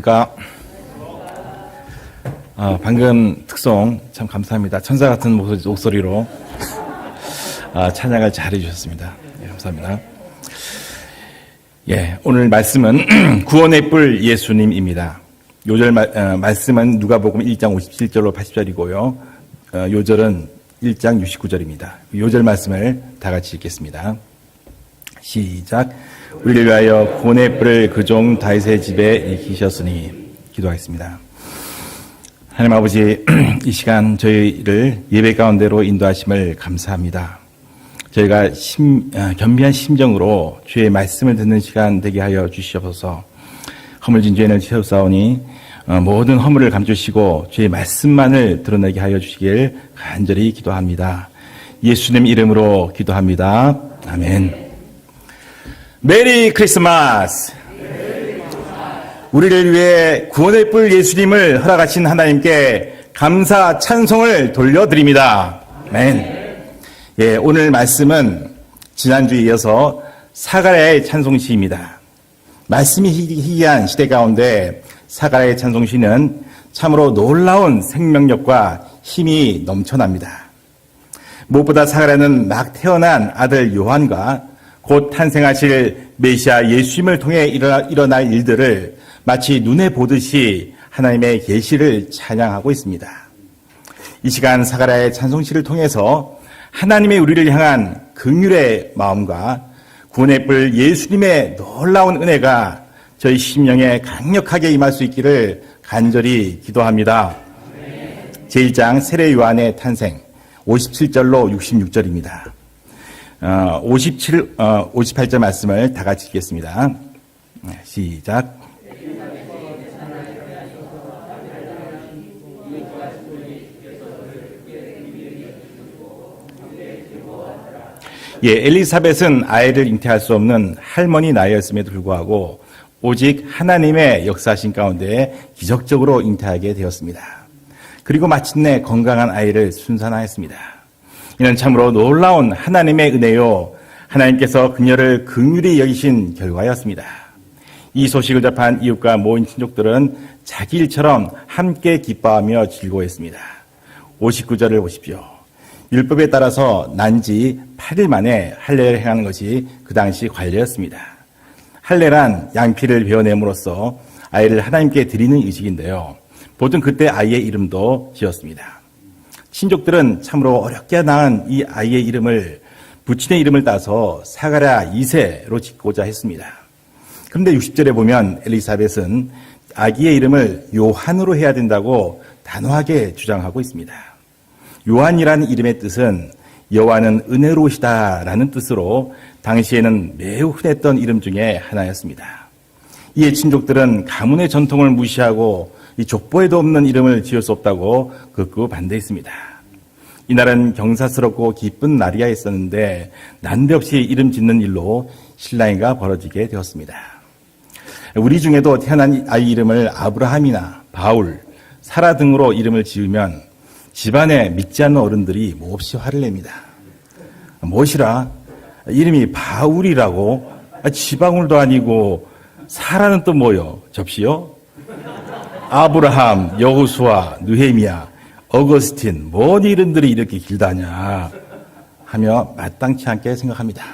안녕하십니까. 아, 방금 특송 참 감사합니다. 천사 같은 목소리- 목소리 로 아, 찬양을 잘 해주셨습니다. 예, 감사합니다. 예, 오늘 말씀은 구원의 뿔 예수님입니다. 요절 말, 어, 말씀은 누가복음 1장 57절로 80절이고요. 어, 요절은 1장 69절입니다. 요절 말씀을 다 같이 읽겠습니다. 시작. 우리를 위하여 구원의 뿔을 그 종 다윗의 집에 익히셨으니 기도하겠습니다. 하나님 아버지 이 시간 저희를 예배 가운데로 인도하심을 감사합니다. 저희가 심, 아, 겸비한 심정으로 주의 말씀을 듣는 시간 되게 하여 주시옵소서. 허물진 죄는 채우사오니 어, 모든 허물을 감추시고 주의 말씀만을 드러내게 하여 주시길 간절히 기도합니다. 예수님 이름으로 기도합니다. 아멘. 메리 크리스마스. 우리를 위해 구원의 뿔 예수님을 허락하신 하나님께 감사 찬송을 돌려드립니다. 아멘. 예, 오늘 말씀은 지난주에 이어서 사가랴의 찬송시입니다. 말씀이 희- 희귀한 시대 가운데 사가랴의 찬송시는 참으로 놀라운 생명력과 힘이 넘쳐납니다. 무엇보다 사가랴는 막 태어난 아들 요한과 곧 탄생하실 메시아 예수님을 통해 일어날 일들을 마치 눈에 보듯이 하나님의 계시를 찬양하고 있습니다. 이 시간 사가랴의 찬송시를 통해서 하나님의 우리를 향한 긍휼의 마음과 구원의 뿔 예수님의 놀라운 은혜가 저희 심령에 강력하게 임할 수 있기를 간절히 기도합니다. 제1장 세례 요한의 탄생 57절로 66절입니다. 어, 57, 어, 58절 말씀을 다 같이 읽겠습니다. 네, 시작. 예, 엘리사벳은 아이를 잉태할 수 없는 할머니 나이였음에도 불구하고 오직 하나님의 역사신 가운데 기적적으로 잉태하게 되었습니다. 그리고 마침내 건강한 아이를 순산하였습니다. 이는 참으로 놀라운 하나님의 은혜요. 하나님께서 그녀를 긍휼히 여기신 결과였습니다. 이 소식을 접한 이웃과 모인 친족들은 자기 일처럼 함께 기뻐하며 즐거워했습니다. 59절을 보십시오. 율법에 따라서 난 지 8일 만에 할례를 행하는 것이 그 당시 관례였습니다. 할례란 양피를 베어냄으로써 아이를 하나님께 드리는 의식인데요. 보통 그때 아이의 이름도 지었습니다. 친족들은 참으로 어렵게 낳은 이 아이의 이름을 부친의 이름을 따서 사가랴 2세로 짓고자 했습니다. 그런데 60절에 보면 엘리사벳은 아기의 이름을 요한으로 해야 된다고 단호하게 주장하고 있습니다. 요한이라는 이름의 뜻은 여호와는 은혜로우시다라는 뜻으로 당시에는 매우 흔했던 이름 중에 하나였습니다. 이에 친족들은 가문의 전통을 무시하고 이 족보에도 없는 이름을 지을 수 없다고 극구 반대했습니다. 이날은 경사스럽고 기쁜 날이야 있었는데 난데없이 이름 짓는 일로 신랑이가 벌어지게 되었습니다. 우리 중에도 태어난 아이 이름을 아브라함이나 바울, 사라 등으로 이름을 지으면 집안에 믿지 않는 어른들이 몹시 화를 냅니다. 무엇이라? 이름이 바울이라고? 아, 지방울도 아니고 사라는 또 뭐요? 접시요? 아브라함, 여호수아, 느헤미야, 어거스틴, 뭔 이름들이 이렇게 길다냐 하며 마땅치 않게 생각합니다.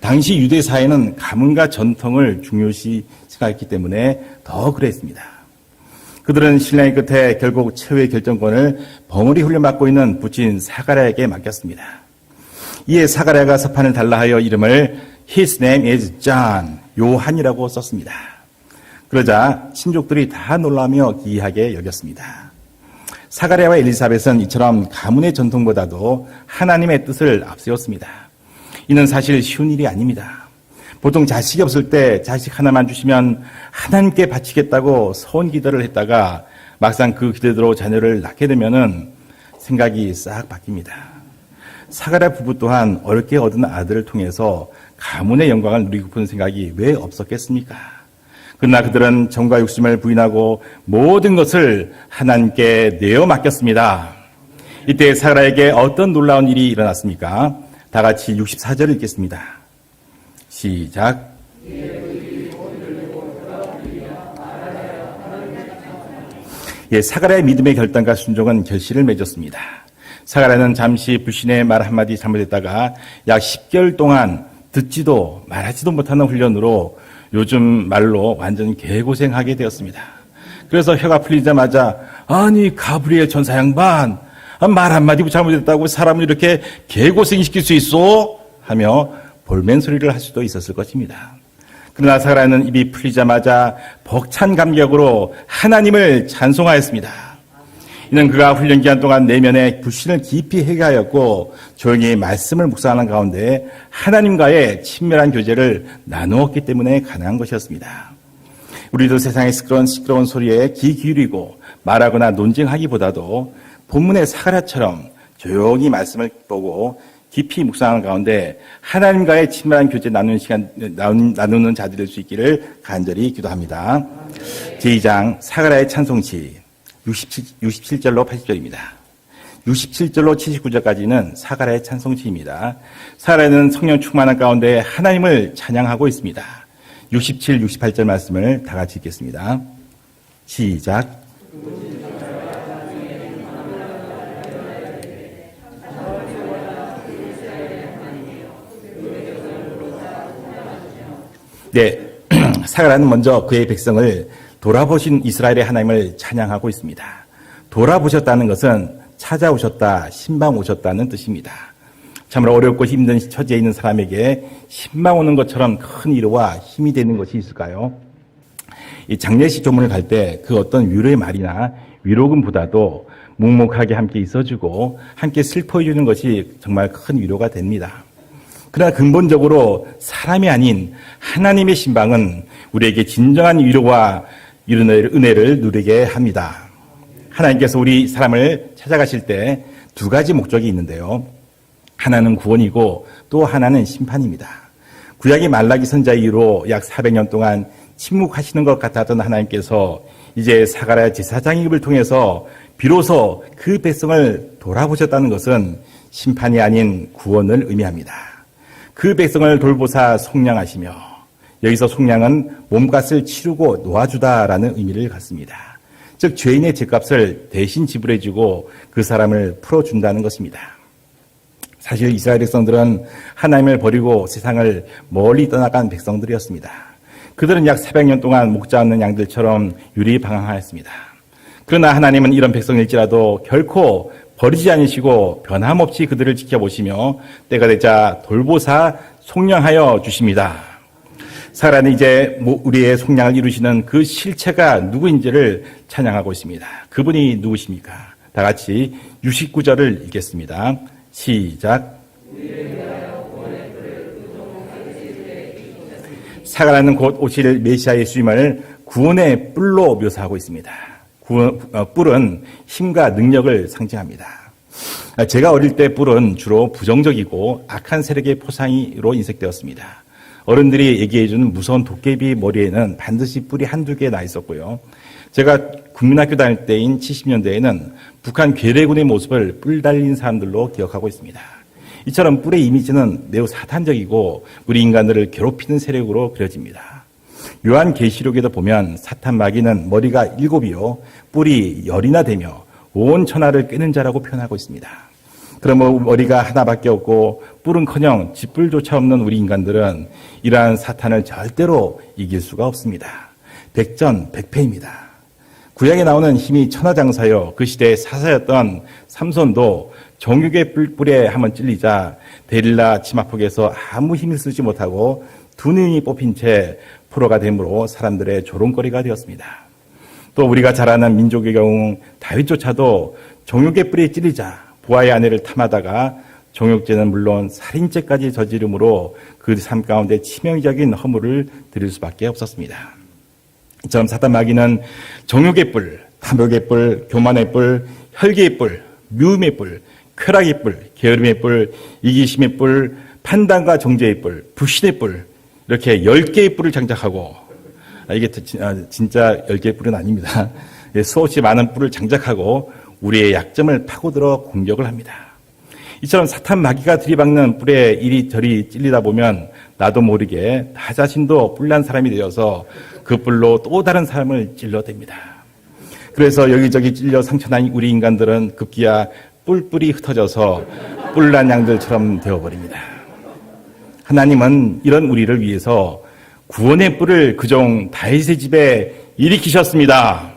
당시 유대 사회는 가문과 전통을 중요시 생각했기 때문에 더 그랬습니다. 그들은 신랑의 끝에 결국 최후의 결정권을 벙어리 훈련받고 있는 부친 사가랴에게 맡겼습니다. 이에 사가랴가 서판을 달라하여 이름을 His name is John, 요한이라고 썼습니다. 그러자 친족들이 다 놀라며 기이하게 여겼습니다. 사가랴와 엘리사벳은 이처럼 가문의 전통보다도 하나님의 뜻을 앞세웠습니다. 이는 사실 쉬운 일이 아닙니다. 보통 자식이 없을 때 자식 하나만 주시면 하나님께 바치겠다고 소원 기도를 했다가 막상 그 기대대로 자녀를 낳게 되면은 생각이 싹 바뀝니다. 사가랴 부부 또한 어렵게 얻은 아들을 통해서 가문의 영광을 누리고픈 생각이 왜 없었겠습니까? 그러나 그들은 정과 욕심을 부인하고 모든 것을 하나님께 내어 맡겼습니다. 이때 사가랴에게 어떤 놀라운 일이 일어났습니까? 다 같이 64절을 읽겠습니다. 시작. 예, 사가랴의 믿음의 결단과 순종은 결실을 맺었습니다. 사가랴는 잠시 불신의 말 한마디 잘못했다가 약 10개월 동안 듣지도 말하지도 못하는 훈련으로 요즘 말로 완전 개고생하게 되었습니다. 그래서 혀가 풀리자마자 아니 가브리엘 전사 양반 아, 말 한마디 잘못했다고 사람을 이렇게 개고생시킬 수 있어? 하며 볼멘 소리를 할 수도 있었을 것입니다. 그러나 사라는 입이 풀리자마자 벅찬 감격으로 하나님을 찬송하였습니다. 이는 그가 훈련 기간 동안 내면의 불신을 깊이 해결하였고 조용히 말씀을 묵상하는 가운데 하나님과의 친밀한 교제를 나누었기 때문에 가능한 것이었습니다. 우리도 세상의 시끄러운 시끄러운 소리에 귀 기울이고 말하거나 논쟁하기보다도 본문의 사가랴처럼 조용히 말씀을 보고 깊이 묵상하는 가운데 하나님과의 친밀한 교제 나누는 시간 나누는 자들이 될수 있기를 간절히 기도합니다. 제2장 사가랴의 찬송시 67, 67 절로 80절입니다. 67절로 79절까지는 사가랴의 찬송시입니다. 사가랴는 성령 충만한 가운데 하나님을 찬양하고 있습니다. 67, 68절 말씀을 다 같이 읽겠습니다. 시작. 네, 사가라는 먼저 그의 백성을 돌아보신 이스라엘의 하나님을 찬양하고 있습니다. 돌아보셨다는 것은 찾아오셨다, 신방 오셨다는 뜻입니다. 참으로 어렵고 힘든 처지에 있는 사람에게 신방 오는 것처럼 큰 위로와 힘이 되는 것이 있을까요? 이 장례식 조문을 갈 때 그 어떤 위로의 말이나 위로금보다도 묵묵하게 함께 있어주고 함께 슬퍼해주는 것이 정말 큰 위로가 됩니다. 그러나 근본적으로 사람이 아닌 하나님의 신방은 우리에게 진정한 위로와 은혜를 누리게 합니다. 하나님께서 우리 사람을 찾아가실 때 두 가지 목적이 있는데요. 하나는 구원이고 또 하나는 심판입니다. 구약의 말라기 선자 이후로 약 400년 동안 침묵하시는 것 같았던 하나님께서 이제 사가랴 제사장 입을 통해서 비로소 그 백성을 돌아보셨다는 것은 심판이 아닌 구원을 의미합니다. 그 백성을 돌보사 속량하시며 여기서 속량은 몸값을 치르고 놓아주다라는 의미를 갖습니다. 즉 죄인의 죄값을 대신 지불해주고 그 사람을 풀어준다는 것입니다. 사실 이스라엘 백성들은 하나님을 버리고 세상을 멀리 떠나간 백성들이었습니다. 그들은 약 400년 동안 목자 없는 양들처럼 유리방황하였습니다. 그러나 하나님은 이런 백성일지라도 결코 버리지 않으시고 변함없이 그들을 지켜보시며 때가 되자 돌보사 속량하여 주십니다. 사라는 이제 우리의 속량을 이루시는 그 실체가 누구인지를 찬양하고 있습니다. 그분이 누구십니까? 다 같이 69절을 읽겠습니다. 시작. 사가라는 곧 오실 메시아 예수님을 구원의 뿔로 묘사하고 있습니다. 구원, 어, 뿔은 힘과 능력을 상징합니다. 제가 어릴 때 뿔은 주로 부정적이고 악한 세력의 포상으로 인색되었습니다. 어른들이 얘기해주는 무서운 도깨비 머리에는 반드시 뿔이 한두 개 나 있었고요. 제가 국민학교 다닐 때인 70년대에는 북한 괴뢰군의 모습을 뿔 달린 사람들로 기억하고 있습니다. 이처럼 뿔의 이미지는 매우 사탄적이고 우리 인간들을 괴롭히는 세력으로 그려집니다. 요한 계시록에도 보면 사탄 마귀는 머리가 일곱이요 뿔이 열이나 되며 온 천하를 꿰는 자라고 표현하고 있습니다. 그러면 머리가 하나밖에 없고 뿔은커녕 짓뿔조차 없는 우리 인간들은 이러한 사탄을 절대로 이길 수가 없습니다. 백전 백패입니다. 구약에 나오는 힘이 천하장사여 그 시대의 사사였던 삼손도 정육의 뿔뿔에 한번 찔리자 데릴라 치마폭에서 아무 힘을 쓰지 못하고 두 눈이 뽑힌 채 프로가 되므로 사람들의 조롱거리가 되었습니다. 또 우리가 잘 아는 민족의 경우 다윗조차도 정육의 뿔에 찔리자 부하의 아내를 탐하다가 정육죄는 물론 살인죄까지 저지름으로 그 삶 가운데 치명적인 허물을 들일 수밖에 없었습니다. 이처럼 사단 마귀는 정욕의 뿔, 탐욕의 뿔, 교만의 뿔, 혈기의 뿔, 미움의 뿔, 쾌락의 뿔, 게으름의 뿔, 이기심의 뿔, 판단과 정죄의 뿔, 불신의 뿔 이렇게 열 개의 뿔을 장착하고 아, 이게 아, 진짜 열 개의 뿔은 아닙니다. 예, 수없이 많은 뿔을 장착하고 우리의 약점을 파고들어 공격을 합니다. 이처럼 사탄 마귀가 들이박는 뿔에 이리저리 찔리다 보면 나도 모르게 나 자신도 뿔난 사람이 되어서 그 뿔로 또 다른 사람을 찔러댑니다. 그래서 여기저기 찔려 상처난 우리 인간들은 급기야 뿔뿔이 흩어져서 뿔난 양들처럼 되어버립니다. 하나님은 이런 우리를 위해서 구원의 뿔을 그종 다윗의 집에 일으키셨습니다.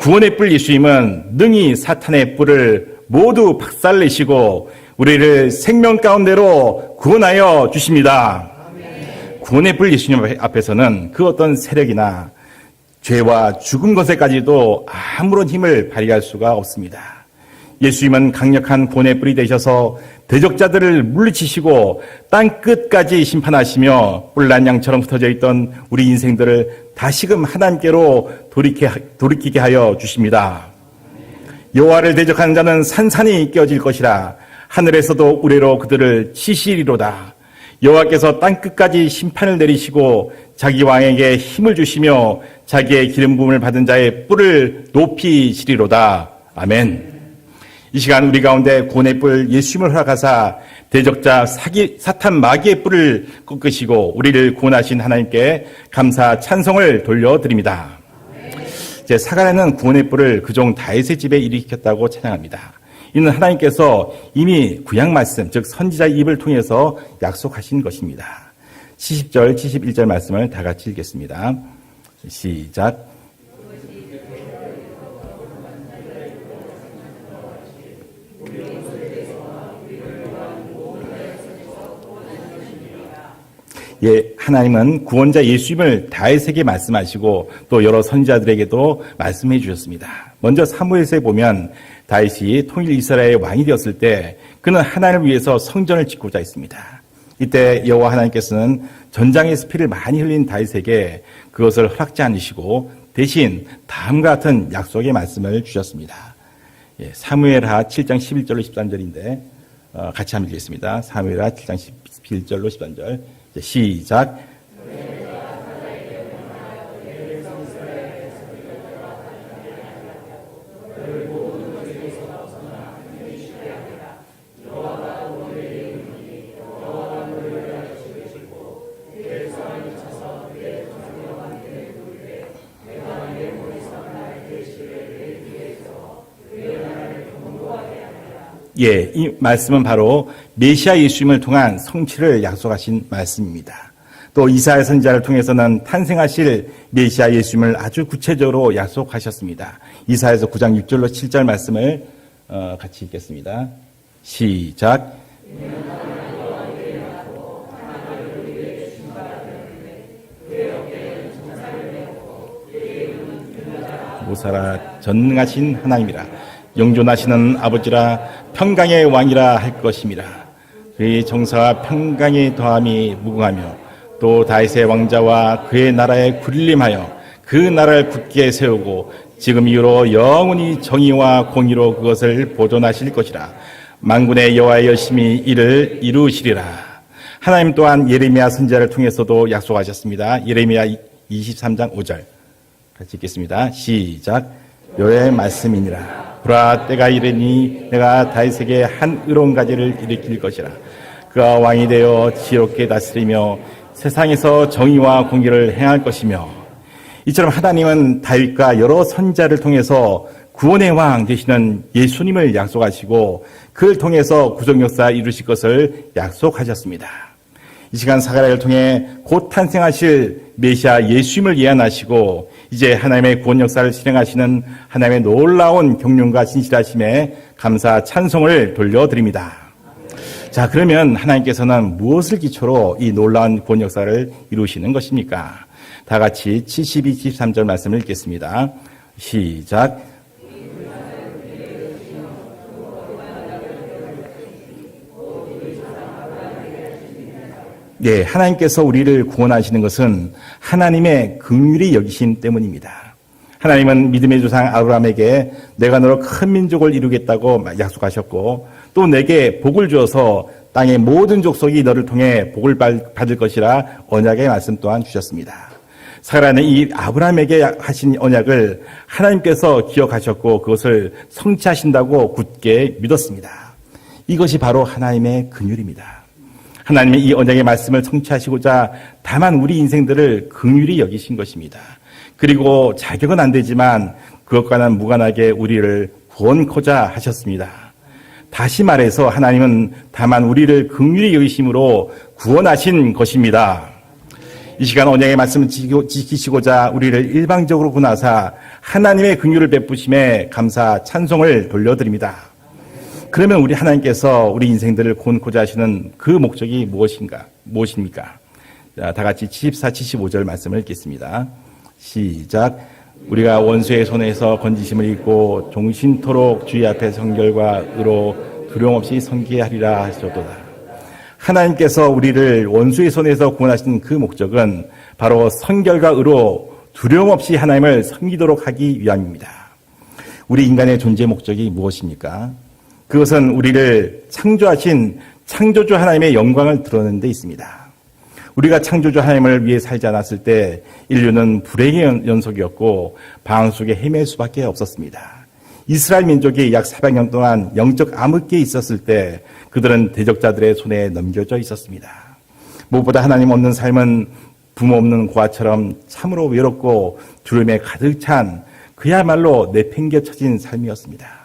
구원의 뿔 예수님은 능히 사탄의 뿔을 모두 박살내시고 우리를 생명 가운데로 구원하여 주십니다. 구원의 뿔 예수님 앞에서는 그 어떤 세력이나 죄와 죽음 것에까지도 아무런 힘을 발휘할 수가 없습니다. 예수님은 강력한 구원의 뿔이 되셔서 대적자들을 물리치시고 땅 끝까지 심판하시며 뿔난 양처럼 흩어져 있던 우리 인생들을 다시금 하나님께로 돌이키게 하여 주십니다. 여호와를 대적하는 자는 산산이 깨어질 것이라 하늘에서도 우레로 그들을 치시리로다. 여호와께서 땅 끝까지 심판을 내리시고 자기 왕에게 힘을 주시며 자기의 기름 부음을 받은 자의 뿔을 높이시리로다. 아멘. 이 시간 우리 가운데 구원의 뿔 예수님을 허락하사 대적자 사기, 사탄 마귀의 뿔을 꺾으시고 우리를 구원하신 하나님께 감사 찬송을 돌려드립니다. 제 사가랴는 구원의 뿔을 그종 다윗의 집에 일으켰다고 찬양합니다. 이는 하나님께서 이미 구약 말씀, 즉 선지자의 입을 통해서 약속하신 것입니다. 70절, 71절 말씀을 다 같이 읽겠습니다. 시작. 예, 하나님은 구원자 예수님을 다윗에게 말씀하시고 또 여러 선지자들에게도 말씀해 주셨습니다. 먼저 사무엘서에 보면 다윗이 통일 이스라엘의 왕이 되었을 때 그는 하나님을 위해서 성전을 짓고자 했습니다. 이때 여호와 하나님께서는 전장에서 피를 많이 흘린 다윗에게 그것을 허락지 않으시고 대신 다음과 같은 약속의 말씀을 주셨습니다. 예, 사무엘하 7장 11절로 13절인데 어, 같이 한번 읽겠습니다. 사무엘하 7장 11절로 13절. 시작. 예, 이 말씀은 바로 메시아 예수님을 통한 성취를 약속하신 말씀입니다. 또 이사야 선지자를 통해서는 탄생하실 메시아 예수님을 아주 구체적으로 약속하셨습니다. 이사에서 9장 6절로 7절 말씀을 어, 같이 읽겠습니다. 시작. 모사라 전능하신 하나님이라 영존하시는 아버지라 평강의 왕이라 할 것입니다. 그의 정사와 평강의 더함이 무궁하며 또 다윗의 왕자와 그의 나라에 군림하여 그 나라를 굳게 세우고 지금 이후로 영원히 정의와 공의로 그것을 보존하실 것이라 만군의 여호와의 열심히 이를 이루시리라. 하나님 또한 예레미야 선지자를 통해서도 약속하셨습니다. 예레미야 23장 5절 같이 읽겠습니다. 시작. 여호와의 말씀이니라. 보라 때가 이르니 내가 다윗에게 한 의로운 가지를 일으킬 것이라 그가 왕이 되어 지롭게 다스리며 세상에서 정의와 공의를 행할 것이며 이처럼 하나님은 다윗과 여러 선자를 통해서 구원의 왕 되시는 예수님을 약속하시고 그를 통해서 구속 역사 이루실 것을 약속하셨습니다. 이 시간 사가랴를 통해 곧 탄생하실 메시아 예수님을 예언하시고 이제 하나님의 구원 역사를 실행하시는 하나님의 놀라운 경륜과 신실하심에 감사 찬송을 돌려드립니다. 자, 그러면 하나님께서는 무엇을 기초로 이 놀라운 구원 역사를 이루시는 것입니까? 다 같이 72, 73절 말씀을 읽겠습니다. 시작. 네, 하나님께서 우리를 구원하시는 것은 하나님의 긍휼이 여기신 때문입니다. 하나님은 믿음의 조상 아브라함에게 내가 너로 큰 민족을 이루겠다고 약속하셨고 또 내게 복을 주어서 땅의 모든 족속이 너를 통해 복을 받을 것이라 언약의 말씀 또한 주셨습니다. 사라는 이 아브라함에게 하신 언약을 하나님께서 기억하셨고 그것을 성취하신다고 굳게 믿었습니다. 이것이 바로 하나님의 긍휼입니다. 하나님의 이 언약의 말씀을 성취하시고자 다만 우리 인생들을 긍휼히 여기신 것입니다. 그리고 자격은 안 되지만 그것과는 무관하게 우리를 구원코자 하셨습니다. 다시 말해서 하나님은 다만 우리를 긍휼히 여기심으로 구원하신 것입니다. 이 시간 언약의 말씀을 지키시고자 우리를 일방적으로 구나사 하나님의 긍휼을 베푸심에 감사 찬송을 돌려드립니다. 그러면 우리 하나님께서 우리 인생들을 구원코자 하시는 그 목적이 무엇인가? 무엇입니까? 자, 다 같이 74, 75절 말씀을 읽겠습니다. 시작. 우리가 원수의 손에서 건지심을 입고 종신토록 주의 앞에 성결과 의로 두려움 없이 성기하리라 하셨도다. 하나님께서 우리를 원수의 손에서 구원하신 그 목적은 바로 성결과 의로 두려움 없이 하나님을 섬기도록 하기 위함입니다. 우리 인간의 존재 목적이 무엇입니까? 그것은 우리를 창조하신 창조주 하나님의 영광을 드러내는 데 있습니다. 우리가 창조주 하나님을 위해 살지 않았을 때 인류는 불행의 연속이었고 방 속에 헤맬 수밖에 없었습니다. 이스라엘 민족이 약 400년 동안 영적 암흑기에 있었을 때 그들은 대적자들의 손에 넘겨져 있었습니다. 무엇보다 하나님 없는 삶은 부모 없는 고아처럼 참으로 외롭고 두려움에 가득 찬 그야말로 내팽개쳐진 삶이었습니다.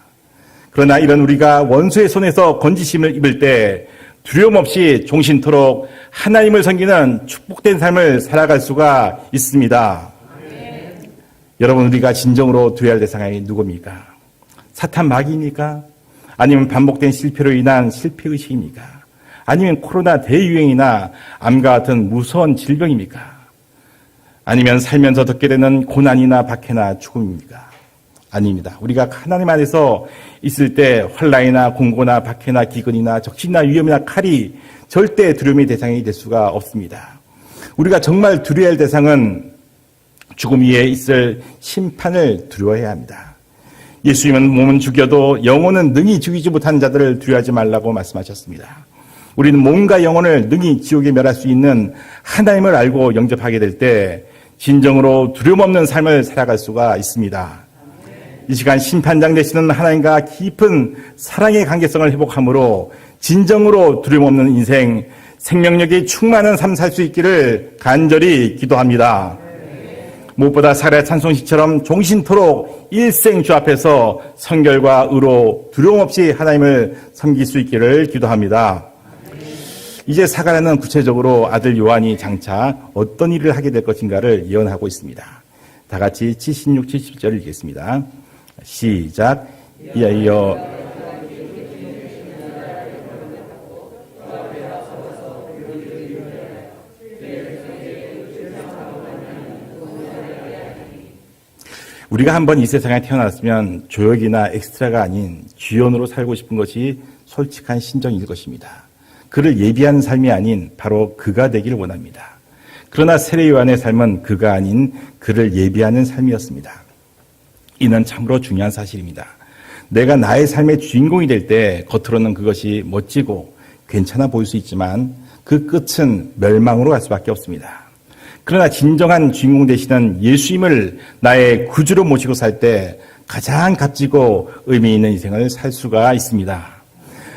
그러나 이런 우리가 원수의 손에서 건지심을 입을 때 두려움 없이 종신토록 하나님을 섬기는 축복된 삶을 살아갈 수가 있습니다. 네. 여러분 우리가 진정으로 두어야 할 대상이 누굽니까? 사탄 마귀입니까? 아니면 반복된 실패로 인한 실패 의식입니까? 아니면 코로나 대유행이나 암과 같은 무서운 질병입니까? 아니면 살면서 듣게 되는 고난이나 박해나 죽음입니까? 아닙니다. 우리가 하나님 안에서 있을 때 환란이나 공고나 박해나 기근이나 적신이나 위험이나 칼이 절대 두려움의 대상이 될 수가 없습니다. 우리가 정말 두려워야 할 대상은 죽음 위에 있을 심판을 두려워해야 합니다. 예수님은 몸은 죽여도 영혼은 능히 죽이지 못한 자들을 두려워하지 말라고 말씀하셨습니다. 우리는 몸과 영혼을 능히 지옥에 멸할 수 있는 하나님을 알고 영접하게 될 때 진정으로 두려움 없는 삶을 살아갈 수가 있습니다. 이 시간 심판장 되시는 하나님과 깊은 사랑의 관계성을 회복함으로 진정으로 두려움 없는 인생, 생명력이 충만한 삶 살 수 있기를 간절히 기도합니다. 무엇보다 사례 찬송시처럼 종신토록 일생 주 앞에서 성결과 의로 두려움 없이 하나님을 섬길 수 있기를 기도합니다. 이제 사가랴는 구체적으로 아들 요한이 장차 어떤 일을 하게 될 것인가를 예언하고 있습니다. 다 같이 76, 70절 읽겠습니다. 시작. 이하여 우리가 한번 이 세상에 태어났으면 조역이나 엑스트라가 아닌 주연으로 살고 싶은 것이 솔직한 신정일 것입니다. 그를 예비하는 삶이 아닌 바로 그가 되기를 원합니다. 그러나 세례 요한의 삶은 그가 아닌 그를 예비하는 삶이었습니다. 이는 참으로 중요한 사실입니다. 내가 나의 삶의 주인공이 될 때 겉으로는 그것이 멋지고 괜찮아 보일 수 있지만 그 끝은 멸망으로 갈 수밖에 없습니다. 그러나 진정한 주인공 되시는 예수님을 나의 구주로 모시고 살 때 가장 값지고 의미 있는 인생을 살 수가 있습니다.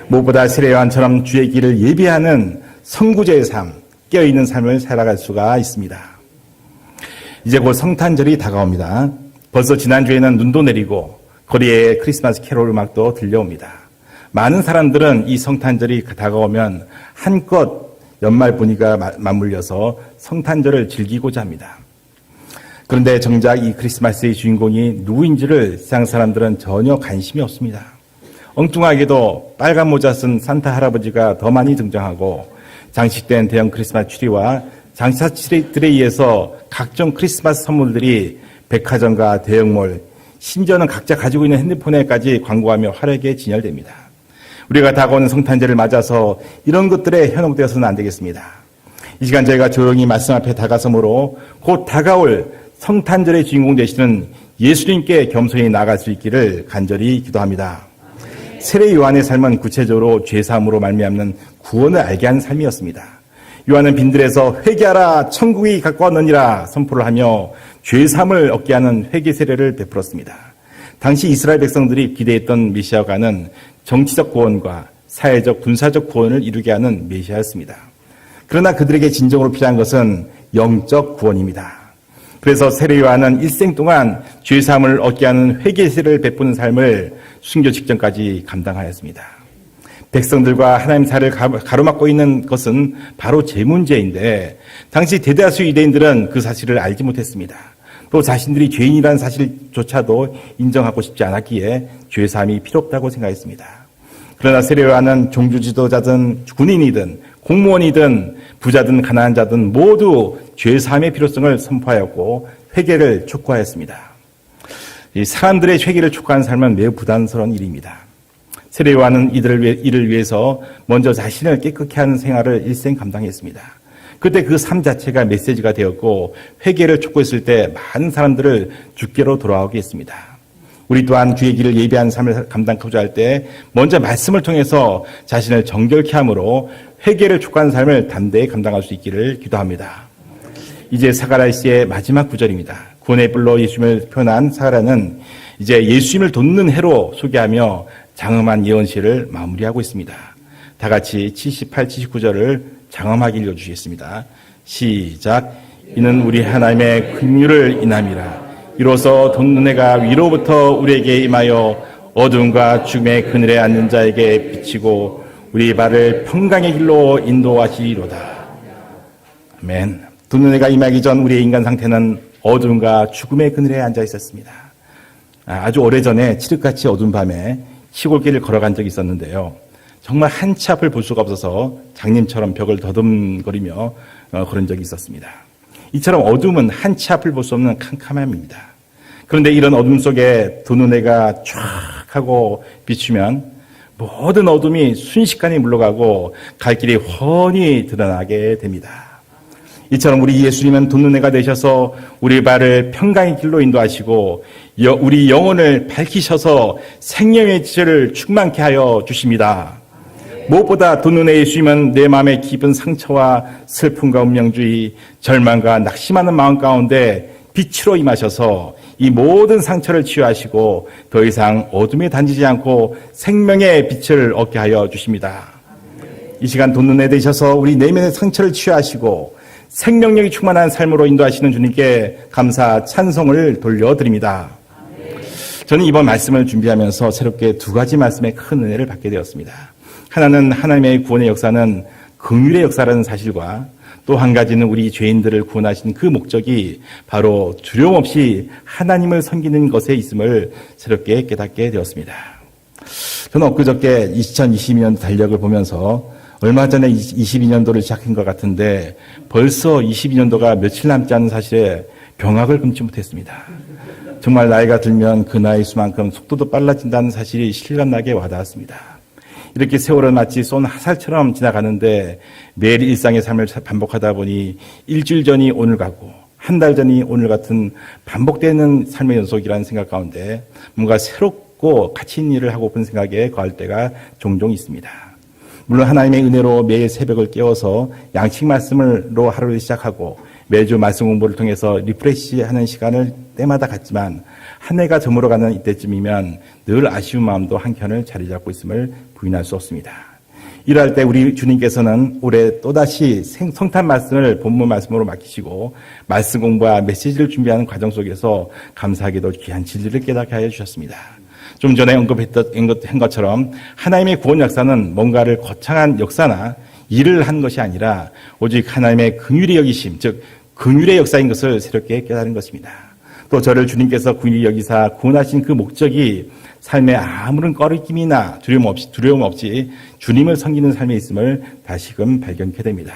무엇보다 세례요한처럼 주의 길을 예비하는 성구제의 삶, 깨어있는 삶을 살아갈 수가 있습니다. 이제 곧 성탄절이 다가옵니다. 벌써 지난주에는 눈도 내리고 거리에 크리스마스 캐롤 음악도 들려옵니다. 많은 사람들은 이 성탄절이 다가오면 한껏 연말 분위기가 맞물려서 성탄절을 즐기고자 합니다. 그런데 정작 이 크리스마스의 주인공이 누구인지를 세상 사람들은 전혀 관심이 없습니다. 엉뚱하게도 빨간 모자 쓴 산타 할아버지가 더 많이 등장하고 장식된 대형 크리스마스 트리와 장사 트리들에 의해서 각종 크리스마스 선물들이 백화점과 대형몰, 심지어는 각자 가지고 있는 핸드폰에까지 광고하며 화려하게 진열됩니다. 우리가 다가오는 성탄절을 맞아서 이런 것들에 현혹되어서는 안 되겠습니다. 이 시간 저희가 조용히 말씀 앞에 다가서므로 곧 다가올 성탄절의 주인공 되시는 예수님께 겸손히 나갈 수 있기를 간절히 기도합니다. 세례 요한의 삶은 구체적으로 죄사함으로 말미암는 구원을 알게 한 삶이었습니다. 요한은 빈들에서 회개하라 천국이 가까웠느니라 선포를 하며 죄 삼을 얻게 하는 회개 세례를 베풀었습니다. 당시 이스라엘 백성들이 기대했던 메시아가는 정치적 구원과 사회적 군사적 구원을 이루게 하는 메시아였습니다. 그러나 그들에게 진정으로 필요한 것은 영적 구원입니다. 그래서 세례요한은 일생 동안 죄 사함을 얻게 하는 회개세를 베푸는 삶을 순교 직전까지 감당하였습니다. 백성들과 하나님 사를 가로막고 있는 것은 바로 제 문제인데 당시 대다수 유대인들은 그 사실을 알지 못했습니다. 또 자신들이 죄인이라는 사실조차도 인정하고 싶지 않았기에 죄사함이 필요 없다고 생각했습니다. 그러나 세례요한은 종주 지도자든 군인이든 공무원이든 부자든 가난한 자든 모두 죄사함의 필요성을 선포하였고 회개를 촉구하였습니다. 이 사람들의 회개를 촉구하는 삶은 매우 부담스러운 일입니다. 세례요한은 이들을 위해, 이를 위해서 먼저 자신을 깨끗게 하는 생활을 일생 감당했습니다. 그때 그 삶 자체가 메시지가 되었고 회개를 촉구했을 때 많은 사람들을 주께로 돌아오게 했습니다. 우리 또한 주의 길을 예비한 삶을 감당하고자 할 때 먼저 말씀을 통해서 자신을 정결케 함으로 회개를 촉구하는 삶을 담대히 감당할 수 있기를 기도합니다. 이제 사가라 씨의 마지막 구절입니다. 구원의 뿔로 예수님을 표현한 사가라는 이제 예수님을 돕는 해로 소개하며 장엄한 예언시를 마무리하고 있습니다. 다 같이 78, 79절을 장엄하게 읽어주시겠습니다. 시작. 이는 우리 하나님의 긍휼을 인함이라. 이로써 돈눈해가 위로부터 우리에게 임하여 어둠과 죽음의 그늘에 앉는 자에게 비치고 우리 발을 평강의 길로 인도하시리로다. 아멘. 돈눈해가 임하기 전 우리의 인간 상태는 어둠과 죽음의 그늘에 앉아 있었습니다. 아주 오래전에 칠흑같이 어두운 밤에 시골길을 걸어간 적이 있었는데요. 정말 한 치 앞을 볼 수가 없어서 장님처럼 벽을 더듬거리며 어, 그런 적이 있었습니다. 이처럼 어둠은 한 치 앞을 볼 수 없는 캄캄함입니다. 그런데 이런 어둠 속에 두 눈에가 쫙 하고 비추면 모든 어둠이 순식간에 물러가고 갈 길이 훤히 드러나게 됩니다. 이처럼 우리 예수님은 돈눈해가 되셔서 우리 발을 평강의 길로 인도하시고 우리 영혼을 밝히셔서 생명의 지혜를 충만케 하여 주십니다. 무엇보다 돈눈의 예수님은 내 마음의 깊은 상처와 슬픔과 운명주의, 절망과 낙심하는 마음 가운데 빛으로 임하셔서 이 모든 상처를 치유하시고 더 이상 어둠에 단지지 않고 생명의 빛을 얻게 하여 주십니다. 이 시간 돈눈에 되셔서 우리 내면의 상처를 치유하시고 생명력이 충만한 삶으로 인도하시는 주님께 감사 찬송을 돌려드립니다. 저는 이번 말씀을 준비하면서 새롭게 두 가지 말씀의 큰 은혜를 받게 되었습니다. 하나는 하나님의 구원의 역사는 긍휼의 역사라는 사실과 또 한 가지는 우리 죄인들을 구원하신 그 목적이 바로 두려움 없이 하나님을 섬기는 것에 있음을 새롭게 깨닫게 되었습니다. 저는 엊그저께 2022년 달력을 보면서 얼마 전에 22년도를 시작한 것 같은데 벌써 22년도가 며칠 남지 않은 사실에 병학을 금치 못했습니다. 정말 나이가 들면 그 나이 수만큼 속도도 빨라진다는 사실이 실감나게 와닿았습니다. 이렇게 세월은 마치 쏜 화살처럼 지나가는데 매일 일상의 삶을 반복하다 보니 일주일 전이 오늘 같고 한 달 전이 오늘 같은 반복되는 삶의 연속이라는 생각 가운데 뭔가 새롭고 가치 있는 일을 하고픈 생각에 거할 때가 종종 있습니다. 물론 하나님의 은혜로 매일 새벽을 깨워서 양식 말씀으로 하루를 시작하고 매주 말씀 공부를 통해서 리프레시하는 시간을 때마다 갖지만 한 해가 저물어가는 이때쯤이면 늘 아쉬운 마음도 한켠을 자리 잡고 있음을 부인할 수 없습니다. 이럴 때 우리 주님께서는 올해 또다시 성탄 말씀을 본문 말씀으로 맡기시고 말씀 공부와 메시지를 준비하는 과정 속에서 감사하게도 귀한 진리를 깨닫게 하여 주셨습니다. 좀 전에 언급했던 것처럼 하나님의 구원 역사는 뭔가를 거창한 역사나 일을 한 것이 아니라 오직 하나님의 긍휼의 여기심, 즉 긍휼의 역사인 것을 새롭게 깨달은 것입니다. 또 저를 주님께서 긍휼히 여기사 구원하신 그 목적이 삶에 아무런 꺼리낌이나 두려움 없이 두려움 없이 주님을 섬기는 삶에 있음을 다시금 발견케 됩니다.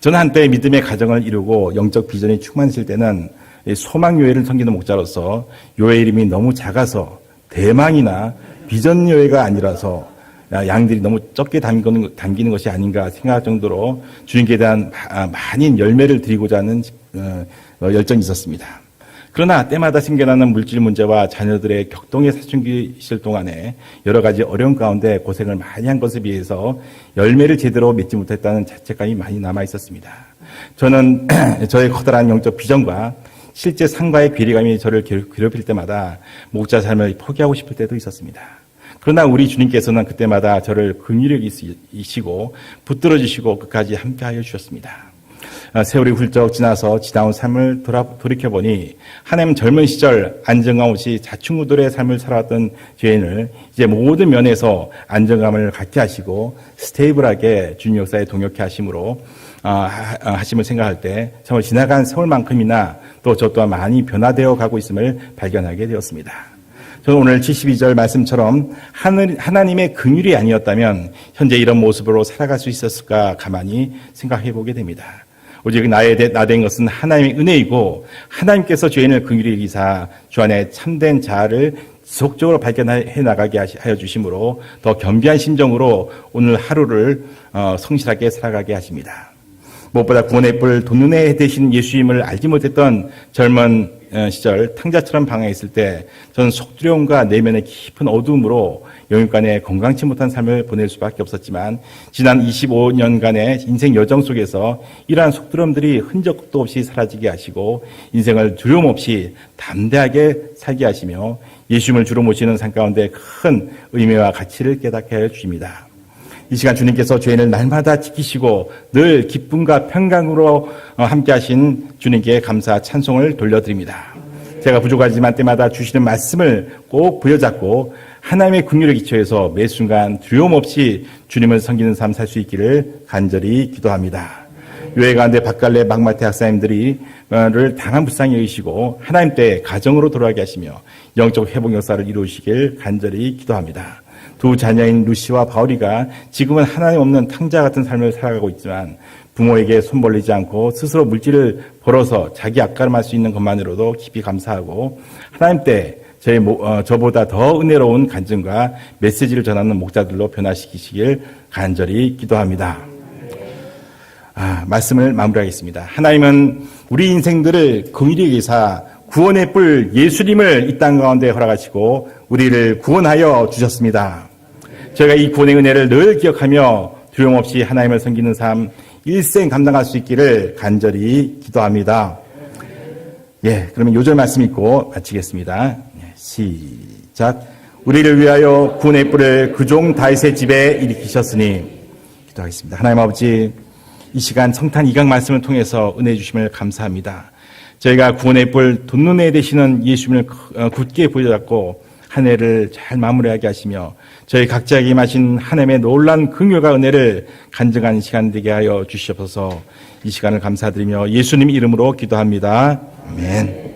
저는 한때 믿음의 가정을 이루고 영적 비전이 충만했을 때는 소망 요회를 섬기는 목자로서 요회 이름이 너무 작아서 대망이나 비전 요회가 아니라서 양들이 너무 적게 담기는, 담기는 것이 아닌가 생각할 정도로 주님께 대한 많은 열매를 드리고자 하는 어, 어, 열정이 있었습니다. 그러나 때마다 생겨나는 물질 문제와 자녀들의 격동의 사춘기 시절 동안에 여러 가지 어려움 가운데 고생을 많이 한 것에 비해서 열매를 제대로 맺지 못했다는 자책감이 많이 남아 있었습니다. 저는 저의 커다란 영적 비전과 실제 상과의 괴리감이 저를 괴롭힐 때마다 목자 삶을 포기하고 싶을 때도 있었습니다. 그러나 우리 주님께서는 그때마다 저를 긍휼히 이시고 붙들어 주시고 끝까지 함께하여 주셨습니다. 어, 세월이 훌쩍 지나서 지나온 삶을 돌아, 돌이켜보니 하나님 젊은 시절 안정감 없이 자충우돌의 삶을 살아왔던 죄인을 이제 모든 면에서 안정감을 갖게 하시고 스테이블하게 주님 역사에 동역케 하심으로 어, 하- 어, 하심을 생각할 때 정말 지나간 세월만큼이나 또 저 또한 많이 변화되어 가고 있음을 발견하게 되었습니다. 저는 오늘 72절 말씀처럼 하늘, 하나님의 긍휼이 아니었다면 현재 이런 모습으로 살아갈 수 있었을까 가만히 생각해 보게 됩니다. 오직 나에 대, 나된 것은 하나님의 은혜이고 하나님께서 죄인을 긍휼히 여기사 주 안에 참된 자아를 지속적으로 발견해 나가게 하여 주심으로 더 겸비한 심정으로 오늘 하루를 어, 성실하게 살아가게 하십니다. 무엇보다 구원의 뿔 돈눈에 대신 예수님을 알지 못했던 젊은 어, 시절 탕자처럼 방에 있을 때 저는 속두려움과 내면의 깊은 어두움으로 영육간에 건강치 못한 삶을 보낼 수밖에 없었지만 지난 25년간의 인생 여정 속에서 이러한 속두려움들이 흔적도 없이 사라지게 하시고 인생을 두려움 없이 담대하게 살게 하시며 예수님을 주로 모시는 삶 가운데 큰 의미와 가치를 깨닫게 하여 주십니다. 이 시간 주님께서 죄인을 날마다 지키시고 늘 기쁨과 평강으로 어, 함께 하신 주님께 감사 찬송을 돌려드립니다. 제가 부족하지만 때마다 주시는 말씀을 꼭 부여잡고 하나님의 긍휼에 기초해서 매 순간 두려움 없이 주님을 섬기는 삶 살 수 있기를 간절히 기도합니다. 교회 가운데 박갈래 막마태 학사님들이를 당한 불쌍히 여기시고 하나님 때 가정으로 돌아가게 하시며 영적 회복 역사를 이루시길 간절히 기도합니다. 두 자녀인 루시와 바울이가 지금은 하나님 없는 탕자 같은 삶을 살아가고 있지만 부모에게 손 벌리지 않고 스스로 물질을 벌어서 자기 앞가름할 수 있는 것만으로도 깊이 감사하고 하나님 때 저희 모- 어, 저보다 더 은혜로운 간증과 메시지를 전하는 목자들로 변화시키시길 간절히 기도합니다. 아, 말씀을 마무리하겠습니다. 하나님은 우리 인생들을 긍휼히 계사 구원의 뿔 예수님을 이 땅 가운데 허락하시고 우리를 구원하여 주셨습니다. 저희가 이 구원의 은혜를 늘 기억하며 두려움 없이 하나님을 섬기는 삶 일생 감당할 수 있기를 간절히 기도합니다. 예, 그러면 요절 말씀 읽고 마치겠습니다. 예, 시작. 우리를 위하여 구원의 뿔을 그종 다윗의 집에 일으키셨으니 기도하겠습니다. 하나님 아버지 이 시간 성탄 이강 말씀을 통해서 은혜 주심을 감사합니다. 저희가 구원의 뿔 돈눈에 되시는 예수님을 어, 굳게 보여잡고 한 해를 잘 마무리하게 하시며 저희 각자에게 임하신 하나님의 놀란 긍휼과 은혜를 간증하는 시간 되게 하여 주시옵소서 이 시간을 감사드리며 예수님 이름으로 기도합니다. 아멘.